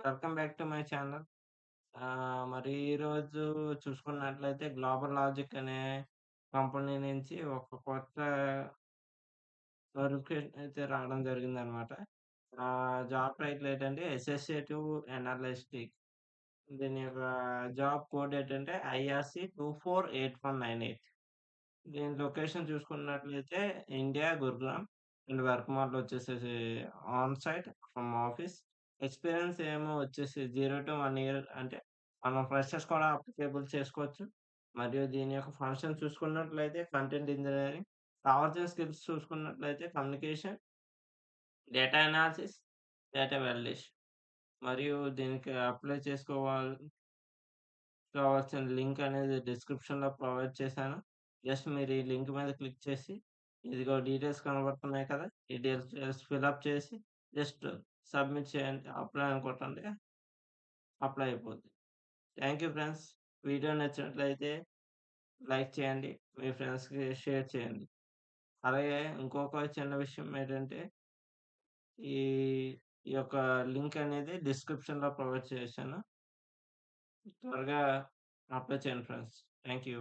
Welcome back to my channel. ఆహ్, మరి ఈరోజు చూసుకున్నట్లయితే గ్లోబల్ లాజిక్ అనే కంపెనీ నుంచి ఒక కొత్త నోటిఫికేషన్ అయితే రావడం జరిగిందనమాట. ఆహ్, జాబ్ టైటిల్ ఏంటంటే అసోసియేటివ్ అనలిస్టిక్. దీని యొక్క జాబ్ కోడ్ ఏంటంటే ఐఆర్‌సి 248198. దీని లొకేషన్ చూసుకున్నట్లయితే India, Gurugram and work model వచ్చేసేసి on site from office. Experience ఏమో వచ్చేసి 0-1 ఇయర్ అంటే మనం ఫ్రెషర్స్ కూడా అప్లికేబుల్ చేసుకోవచ్చు. మరియు దీని యొక్క ఫంక్షన్ చూసుకున్నట్లయితే కంటెంట్ ఇంజినీరింగ్. కావాల్సిన స్కిల్స్ చూసుకున్నట్లయితే communication, data analysis, data validation. మరియు దీనికి అప్లై చేసుకోవాలి కావాల్సిన లింక్ అనేది డిస్క్రిప్షన్‌లో ప్రొవైడ్ చేశాను. జస్ట్ మీరు ఈ లింక్ మీద క్లిక్ చేసి ఇదిగో డీటెయిల్స్ కనబడుతున్నాయి కదా! ఈ డీటెయిల్స్ ఫిలప్ చేసి జస్ట్ సబ్మిట్ చేయండి. అప్లై అని కొట్టండి. అప్లై అయిపోద్ది. Thank you friends. వీడియో నచ్చినట్లయితే లైక్ చేయండి. మీ ఫ్రెండ్స్‌కి షేర్ చేయండి. అలాగే ఇంకొక చిన్న విషయం ఏంటంటే ఈ ఈ యొక్క లింక్ అనేది డిస్క్రిప్షన్‌లో ప్రొవైడ్ చేశాను. త్వరగా అప్లై చేయండి ఫ్రెండ్స్. Thank you.